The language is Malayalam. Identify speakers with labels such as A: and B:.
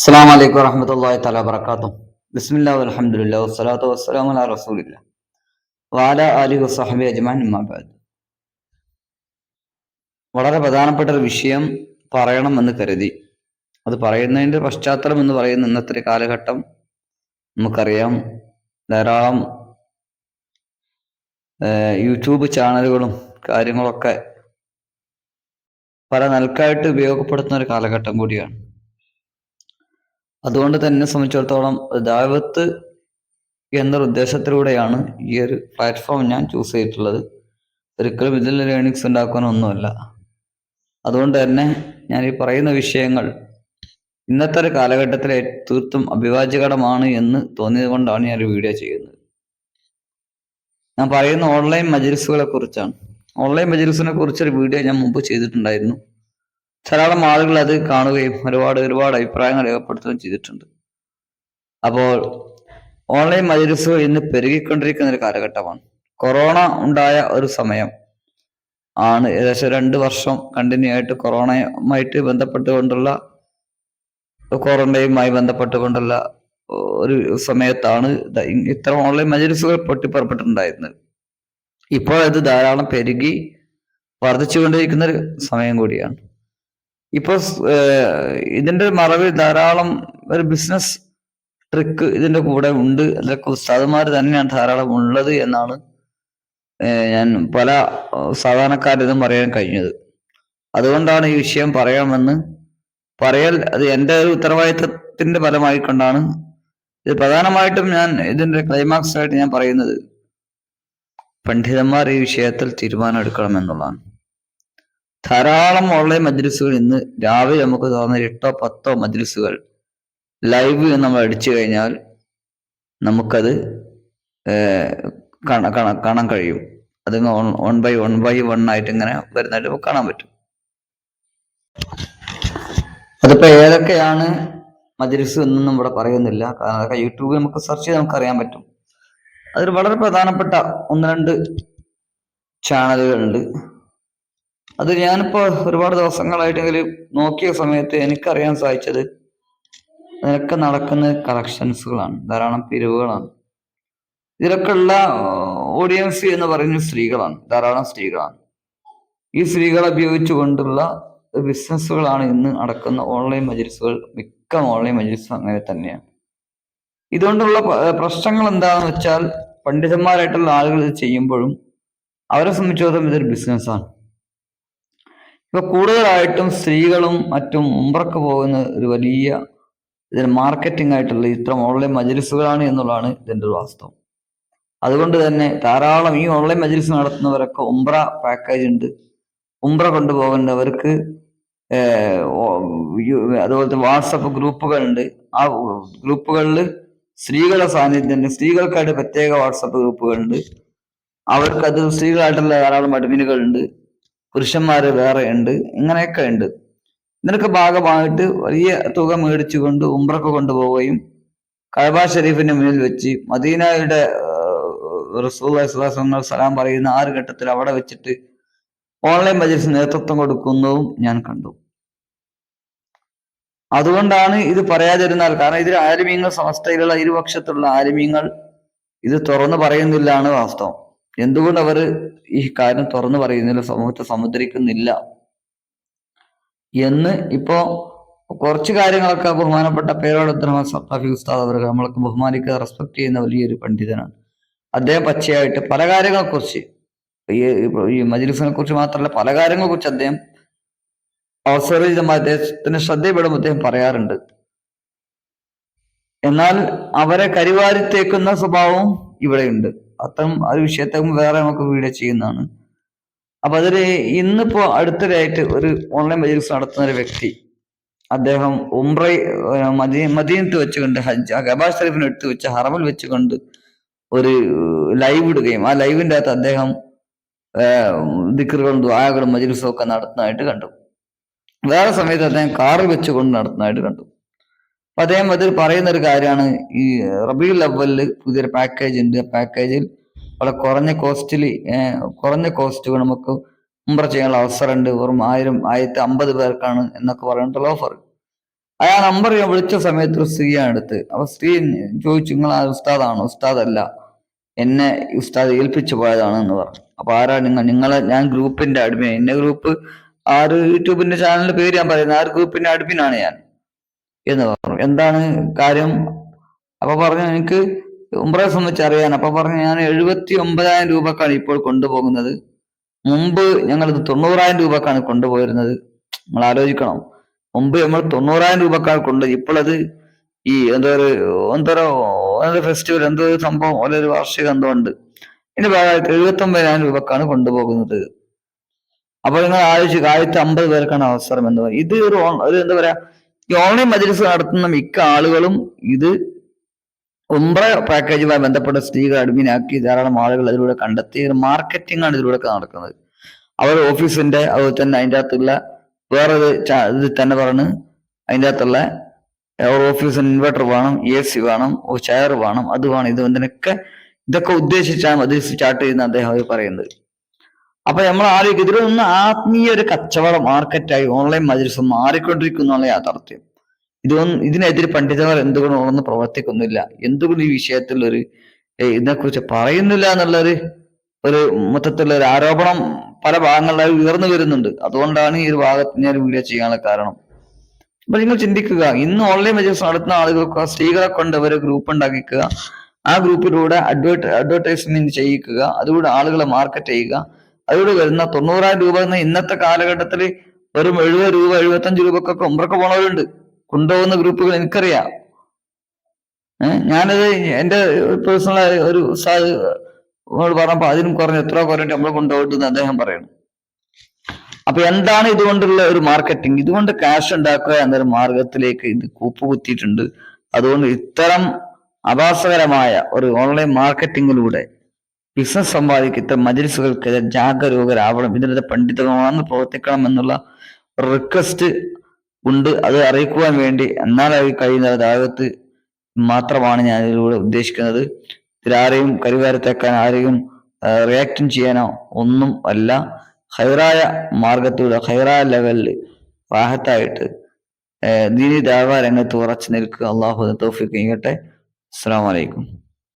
A: അസ്സാം വലൈക്കും വറഹമത്തല്ലാ തല വർക്കാത്തു ബിസ്മില്ലാ അലഹമുല്ലാ വസ്സലാത്തു വസ്സലാം അല റസൂലില്ല വാല അലി വസ്ഹബി അജ്മാൻ ഇമ്മാബാദ് വളരെ പ്രധാനപ്പെട്ട ഒരു വിഷയം പറയണം കരുതി. അത് പറയുന്നതിന്റെ പശ്ചാത്തലം എന്ന് പറയുന്ന ഇന്നത്തെ ഒരു കാലഘട്ടം നമുക്കറിയാം. ധാരാളം യൂട്യൂബ് ചാനലുകളും കാര്യങ്ങളൊക്കെ പല നൽക്കായിട്ട് ഉപയോഗപ്പെടുത്തുന്ന ഒരു കാലഘട്ടം കൂടിയാണ്. അതുകൊണ്ട് തന്നെ സംബന്ധിച്ചിടത്തോളം ദാവത്ത് എന്ന ഉദ്ദേശത്തിലൂടെയാണ് ഈ ഒരു പ്ലാറ്റ്ഫോം ഞാൻ ചൂസ് ചെയ്തിട്ടുള്ളത്. ഒരിക്കലും ഇതിൽ ലേണിങ്സ് ഉണ്ടാക്കാനൊന്നുമല്ല അതുകൊണ്ട് തന്നെ ഞാൻ ഈ പറയുന്ന വിഷയങ്ങൾ ഇന്നത്തെ ഒരു കാലഘട്ടത്തിലെ തീർത്തും അഭിവാജ്യകടമാണ് എന്ന് തോന്നിയത് കൊണ്ടാണ് ഞാൻ ഒരു വീഡിയോ ചെയ്യുന്നത്. ഞാൻ പറയുന്ന ഓൺലൈൻ മജിൽസുകളെ കുറിച്ചാണ്. ഓൺലൈൻ മജിൽസിനെ കുറിച്ചൊരു വീഡിയോ ഞാൻ മുമ്പ് ചെയ്തിട്ടുണ്ടായിരുന്നു. ധാരാളം ആളുകൾ അത് കാണുകയും ഒരുപാട് ഒരുപാട് അഭിപ്രായങ്ങൾ രേഖപ്പെടുത്തുകയും ചെയ്തിട്ടുണ്ട്. അപ്പോൾ ഓൺലൈൻ മജലിസുകൾ ഇന്ന് പെരുകിക്കൊണ്ടിരിക്കുന്ന ഒരു കാലഘട്ടമാണ്. കൊറോണ ഉണ്ടായ ഒരു സമയം ആണ്. ഏകദേശം രണ്ട് വർഷം കണ്ടിന്യൂ ആയിട്ട് കൊറോണയുമായിട്ട് ബന്ധപ്പെട്ടുകൊണ്ടുള്ള കൊറോണയുമായി ബന്ധപ്പെട്ടുകൊണ്ടുള്ള ഒരു സമയത്താണ് ഇത്തരം ഓൺലൈൻ മജലിസുകൾ പൊട്ടിപ്പുറപ്പെട്ടിട്ടുണ്ടായിരുന്നത്. ഇപ്പോൾ ഇത് ധാരാളം പെരുകി വർദ്ധിച്ചുകൊണ്ടിരിക്കുന്ന ഒരു സമയം കൂടിയാണ്. ഏഹ് ഇതിന്റെ മറവിൽ ധാരാളം ഒരു ബിസിനസ് ട്രിക്ക് ഇതിന്റെ കൂടെ ഉണ്ട്. അതൊക്കെ ഉസ്താദുമാർ തന്നെയാണ് ധാരാളം ഉള്ളത് എന്നാണ് ഞാൻ പല സാധാരണക്കാരും പറയാൻ കഴിഞ്ഞത്. അതുകൊണ്ടാണ് ഈ വിഷയം പറയാമെന്ന്. പറയൽ അത് എന്റെ ഒരു ഉത്തരവാദിത്തത്തിന്റെ ഫലമായി കൊണ്ടാണ് ഇത് പ്രധാനമായിട്ടും ഞാൻ ഇതിന്റെ ക്ലൈമാക്സ് ആയിട്ട് ഞാൻ പറയുന്നത്. പണ്ഡിതന്മാർ ഈ വിഷയത്തിൽ തീരുമാനം എടുക്കണം എന്നുള്ളതാണ്. ധാരാളം ഓൺലൈൻ മജ്ലിസുകൾ ഇന്ന് രാവിലെ നമുക്ക് തോന്നുന്ന എട്ടോ പത്തോ മജ്ലിസുകൾ ലൈവ് നമ്മൾ അടിച്ചു കഴിഞ്ഞാൽ നമുക്കത് കാണാൻ കഴിയും. അത് one by one by one ആയിട്ട് ഇങ്ങനെ വരുന്നതായിട്ട് നമുക്ക് കാണാൻ പറ്റും. അതിപ്പോ ഏതൊക്കെയാണ് മജ്ലിസ് എന്നൊന്നും ഇവിടെ പറയുന്നില്ല. കാരണം അതൊക്കെ യൂട്യൂബിൽ നമുക്ക് സെർച്ച് ചെയ്ത് നമുക്ക് അറിയാൻ പറ്റും. അതിൽ വളരെ പ്രധാനപ്പെട്ട ഒന്ന് രണ്ട് ചാനലുകളുണ്ട് അത് ഞാനിപ്പോ ഒരുപാട് ദിവസങ്ങളായിട്ടെങ്കിലും നോക്കിയ സമയത്ത് എനിക്കറിയാൻ സാധിച്ചത് അതിനൊക്കെ നടക്കുന്ന കളക്ഷൻസുകളാണ് ധാരാളം പിരിവുകളാണ്. ഇതിലൊക്കെ ഉള്ള ഓഡിയൻസ് എന്ന് പറയുന്നത് സ്ത്രീകളാണ് ധാരാളം സ്ത്രീകളാണ്. ഈ സ്ത്രീകളെ ഉപയോഗിച്ചുകൊണ്ടുള്ള ബിസിനസ്സുകളാണ് ഇന്ന് നടക്കുന്ന ഓൺലൈൻ മജിൽസുകൾ മിക്ക ഓൺലൈൻ മജലിസും അങ്ങനെ തന്നെയാണ്. ഇതുകൊണ്ടുള്ള പ്രശ്നങ്ങൾ എന്താണെന്ന് വെച്ചാൽ പണ്ഡിതന്മാരായിട്ടുള്ള ആളുകൾ ഇത് ചെയ്യുമ്പോഴും അവരെ സംബന്ധിച്ചിടത്തോളം ഇതൊരു ബിസിനസ്സാണ്. ഇപ്പൊ കൂടുതലായിട്ടും സ്ത്രീകളും മറ്റും ഉംറക്ക് പോകുന്ന ഒരു വലിയ ഇതിന് മാർക്കറ്റിംഗ് ആയിട്ടുള്ള ഇത്തരം ഓൺലൈൻ മജലിസുകളാണ് എന്നുള്ളതാണ് ഇതിന്റെ ഒരു വാസ്തവം. അതുകൊണ്ട് തന്നെ ധാരാളം ഈ ഓൺലൈൻ മജലിസ് നടത്തുന്നവരൊക്കെ ഉംബ്ര പാക്കേജ് ഉണ്ട്. ഉംബ്ര കൊണ്ടുപോകേണ്ടവർക്ക് അതുപോലത്തെ വാട്സപ്പ് ഗ്രൂപ്പുകളുണ്ട്. ആ ഗ്രൂപ്പുകളിൽ സ്ത്രീകളുടെ സാന്നിധ്യം സ്ത്രീകൾക്കായിട്ട് പ്രത്യേക വാട്സപ്പ് ഗ്രൂപ്പുകളുണ്ട്. അവർക്കത് സ്ത്രീകളായിട്ടുള്ള ധാരാളം അഡ്മിനുകളുണ്ട്. പുരുഷന്മാര് വേറെ ഉണ്ട് ഇങ്ങനെയൊക്കെ ഉണ്ട്. ഇതിനൊക്കെ ഭാഗമായിട്ട് വലിയ തുക മേടിച്ചുകൊണ്ട് ഉംറക്ക് കൊണ്ടുപോവുകയും കഴബ ഷെരീഫിന്റെ മുന്നിൽ വെച്ച് മദീനയുടെ റസൂൽ സലാം പറയുന്ന ആറ് ഘട്ടത്തിൽ അവിടെ വെച്ചിട്ട് ഓൺലൈൻ മജലിസ് നേതൃത്വം കൊടുക്കുന്നതും ഞാൻ കണ്ടു. അതുകൊണ്ടാണ് ഇത് പറയാതിരുന്നാൽ കാരണം ഇതിൽ ആലിമീങ്ങൾ സമസ്തയിലുള്ള ഇരുപക്ഷത്തുള്ള ആലിമീങ്ങൾ ഇത് തുറന്നു പറയുന്നില്ലാണ് വാസ്തവം. എന്തുകൊണ്ട് അവർ ഈ കാര്യം തുറന്നു പറയുന്നില്ല സമൂഹത്തെ സമുദ്രിക്കുന്നില്ല എന്ന് ഇപ്പോ കുറച്ച് കാര്യങ്ങളൊക്കെ ബഹുമാനപ്പെട്ട പേരോട് സത്താഫി ഉസ്താദ് അവർ നമ്മളൊക്കെ ബഹുമാനിക്കുക റെസ്പെക്ട് ചെയ്യുന്ന വലിയൊരു പണ്ഡിതനാണ്. അദ്ദേഹം പച്ചയായിട്ട് പല കാര്യങ്ങളെ കുറിച്ച് ഈ മജ്ലിസിനെ കുറിച്ച് മാത്രമല്ല പല കാര്യങ്ങളെ കുറിച്ച് അദ്ദേഹം അവസരമായി അദ്ദേഹത്തിന് ശ്രദ്ധയിൽപ്പെടുമ്പോൾ അദ്ദേഹം പറയാറുണ്ട്. എന്നാൽ അവരെ കരിവാരിത്തേക്കുന്ന സ്വഭാവവും ഇവിടെയുണ്ട്. അത്തരം ആ ഒരു വിഷയത്തെ വേറെ നമുക്ക് വീഡിയോ ചെയ്യുന്നതാണ്. അപ്പൊ അതിൽ ഇന്നിപ്പോ അടുത്തിടെയായിട്ട് ഒരു ഓൺലൈൻ മജീസ് നടത്തുന്ന ഒരു വ്യക്തി അദ്ദേഹം ഉംറ മദീ മദീനത്ത് വെച്ചുകൊണ്ട് ഹജ്ജ് ഗബാസ് ഷരീഫിന് എടുത്തു വെച്ച് ഹറമിൽ വെച്ചുകൊണ്ട് ഒരു ലൈവ് ഇടുകയും ആ ലൈവിന്റെ അകത്ത് അദ്ദേഹം ദിക്കറുകളും ദ്വായകളും മജീസും ഒക്കെ നടത്തുന്നതായിട്ട് കണ്ടു. വേറെ സമയത്ത് അദ്ദേഹം കാറിൽ വെച്ചുകൊണ്ട് നടത്തുന്നതായിട്ട് കണ്ടു. അപ്പൊ അദ്ദേഹം അതിൽ പറയുന്ന ഒരു കാര്യമാണ്. ഈ റബി ലെവലിൽ പുതിയൊരു പാക്കേജ് ഉണ്ട്. ആ പാക്കേജിൽ വളരെ കുറഞ്ഞ കോസ്റ്റിൽ കുറഞ്ഞ കോസ്റ്റ് നമുക്ക് ഉംറ ചെയ്യാനുള്ള അവസരമുണ്ട്. വെറും ആയിരം ആയിരത്തി അമ്പത് പേർക്കാണ് എന്നൊക്കെ പറഞ്ഞിട്ടുള്ള ഓഫർ അയാൾ നമ്പർ ഞാൻ വിളിച്ച സമയത്ത് ഒരു സ്ത്രീയാണ് എടുത്ത് അപ്പൊ സ്ത്രീ ചോദിച്ചു നിങ്ങൾ ആ ഉസ്താദാണോ? ഉസ്താദല്ല. എന്നെ ഉസ്താദ് ഏൽപ്പിച്ചു പോയതാണ് എന്ന് പറഞ്ഞു. അപ്പൊ ആരാ നിങ്ങൾ? നിങ്ങളെ ഞാൻ ഗ്രൂപ്പിന്റെ അഡ്മിൻ എന്റെ ഗ്രൂപ്പ് ആ ഒരു യൂട്യൂബിന്റെ ചാനലിന്റെ പേര് ഞാൻ പറയുന്നത്. ആ ഒരു ഗ്രൂപ്പിന്റെ അഡ്മിനാണ് ഞാൻ. എന്ന് പറഞ്ഞു. എന്താണ് കാര്യം? അപ്പൊ പറഞ്ഞു എനിക്ക് ഉംറയെ സംബന്ധിച്ച് അറിയാൻ. അപ്പൊ പറഞ്ഞു ഞാൻ എഴുപത്തി ഒമ്പതായിരം രൂപക്കാണ് ഇപ്പോൾ കൊണ്ടുപോകുന്നത്. മുമ്പ് ഞങ്ങൾ ഇത് തൊണ്ണൂറായിരം രൂപക്കാണ് കൊണ്ടുപോയിരുന്നത്. നമ്മൾ ആലോചിക്കണം. മുമ്പ് നമ്മൾ തൊണ്ണൂറായിരം രൂപക്കാണ് കൊണ്ട് ഇപ്പോൾ അത് ഈ എന്തോ ഒരു എന്തോ ഒരു ഫെസ്റ്റിവൽ എന്തോ ഒരു സംഭവം ഓരോ വാർഷികം എന്തോ ഉണ്ട്. ഇതിന്റെ ഭാഗമായിട്ട് എഴുപത്തി ഒമ്പതിനായിരം രൂപക്കാണ് കൊണ്ടുപോകുന്നത്. അപ്പൊ നിങ്ങൾ ആലോചിച്ച് ആയിരത്തി അമ്പത് പേർക്കാണ് അവസരം എന്ന് പറയും ഇത് ഒരു എന്താ പറയാ ഈ ഓൺലൈൻ മജ്ലിസ് നടത്തുന്ന മിക്ക ആളുകളും ഇത് ഉംറ പാക്കേജുമായി ബന്ധപ്പെട്ട സ്ത്രീകൾ അഡ്മിനാക്കി ധാരാളം ആളുകൾ അതിലൂടെ കണ്ടെത്തി മാർക്കറ്റിംഗ് ആണ് ഇതിലൂടെ നടക്കുന്നത്. അവർ ഓഫീസിന്റെ അതുപോലെ തന്നെ അതിന്റെ അകത്തുള്ള വേറെ ഇത് തന്നെ പറഞ്ഞ് അതിന്റെ അകത്തുള്ള ഓഫീസിന് ഇൻവെർട്ടർ വേണം എ സി വേണം ചെയർ വേണം അത് വേണം ഇത് ഇതിനൊക്കെ ഇതൊക്കെ ഉദ്ദേശിച്ചാണ് അത് സ്റ്റാർട്ട് ചെയ്യുന്ന അദ്ദേഹം പറയുന്നത്. അപ്പൊ നമ്മൾ ആലോചിക്കും ഇതിലൊന്ന് ആത്മീയ ഒരു കച്ചവട മാർക്കറ്റായി ഓൺലൈൻ മജ്ലിസ് മാറിക്കൊണ്ടിരിക്കുന്ന യാഥാർത്ഥ്യം. ഇതൊന്നും ഇതിനെതിരെ പണ്ഡിതന്മാർ എന്തുകൊണ്ട് ഒന്നും പ്രവർത്തിക്കുന്നില്ല? എന്തുകൊണ്ട് ഈ വിഷയത്തിൽ ഒരു ഇതിനെക്കുറിച്ച് പറയുന്നില്ല എന്നുള്ളൊരു ഒരു മൊത്തത്തിലുള്ള ഒരു ആരോപണം പല ഭാഗങ്ങളിലായി ഉയർന്നു വരുന്നുണ്ട്. അതുകൊണ്ടാണ് ഈ ഒരു ഭാഗത്ത് ഞാൻ വീഡിയോ ചെയ്യാനുള്ള കാരണം. അപ്പൊ നിങ്ങൾ ചിന്തിക്കുക ഇന്ന് ഓൺലൈൻ മജ്ലിസ് നടത്തുന്ന ആളുകൾക്ക് സ്ത്രീകളെ കൊണ്ട് അവരെ ഗ്രൂപ്പ് ഉണ്ടാക്കിക്കുക ആ ഗ്രൂപ്പിലൂടെ അഡ്വർട്ട് അഡ്വർടൈസ്മെന്റ് ചെയ്യിക്കുക അതുകൂടെ ആളുകളെ മാർക്കറ്റ് ചെയ്യുക അതിലൂടെ വരുന്ന തൊണ്ണൂറായിരം രൂപ എന്ന ഇന്നത്തെ കാലഘട്ടത്തിൽ വെറും എഴുപത് രൂപ എഴുപത്തഞ്ച് രൂപക്കൊക്കെ ഉമ്രക്ക് പോണവരുണ്ട്. കൊണ്ടുപോകുന്ന ഗ്രൂപ്പുകൾ എനിക്കറിയാം. ഞാനത് എന്റെ പേഴ്സണൽ ഒരു ഉസ്താദ് എന്നോട് പറഞ്ഞപ്പോ അതിനും കുറഞ്ഞ എത്ര കുറഞ്ഞിട്ട് നമ്മൾ കൊണ്ടുപോയിട്ടെന്ന് അദ്ദേഹം പറയുന്നു അപ്പൊ എന്താണ് ഇതുകൊണ്ടുള്ള ഒരു മാർക്കറ്റിംഗ്? ഇതുകൊണ്ട് ക്യാഷ് ഉണ്ടാക്കുക എന്നൊരു മാർഗത്തിലേക്ക് ഇത് കൂപ്പുകുത്തിയിട്ടുണ്ട്. അതുകൊണ്ട് ഇത്തരം അപാസകരമായ ഒരു ഓൺലൈൻ മാർക്കറ്റിംഗിലൂടെ ബിസിനസ് സമ്പാദിക്കുക മജിലിസുകൾക്കെതിരെ ജാഗരൂകരാവണം ഇതിനെതിരെ പണ്ഡിതമാണെന്ന് പ്രവർത്തിക്കണം എന്നുള്ള റിക്വസ്റ്റ് ഉണ്ട്. അത് അറിയിക്കുവാൻ വേണ്ടി എന്നാലായി കഴിയുന്ന ദാവത്ത് മാത്രമാണ് ഞാൻ ഇതിലൂടെ ഉദ്ദേശിക്കുന്നത്. ഇതിലാരെയും കരുകാരത്തേക്കാൻ ആരെയും റിയാക്റ്റും ചെയ്യാനോ ഒന്നും അല്ല. ഹൈറായ മാർഗത്തിലൂടെ ഹൈറായ ലെവലിൽ റാഹത്തായിട്ട് ദീനി ദാവ രംഗത്ത് ഉറച്ചു നിൽക്കുക. അള്ളാഹു തൗഫീഖ് ചെയ്യട്ടെ അസ്സാം വലൈക്കും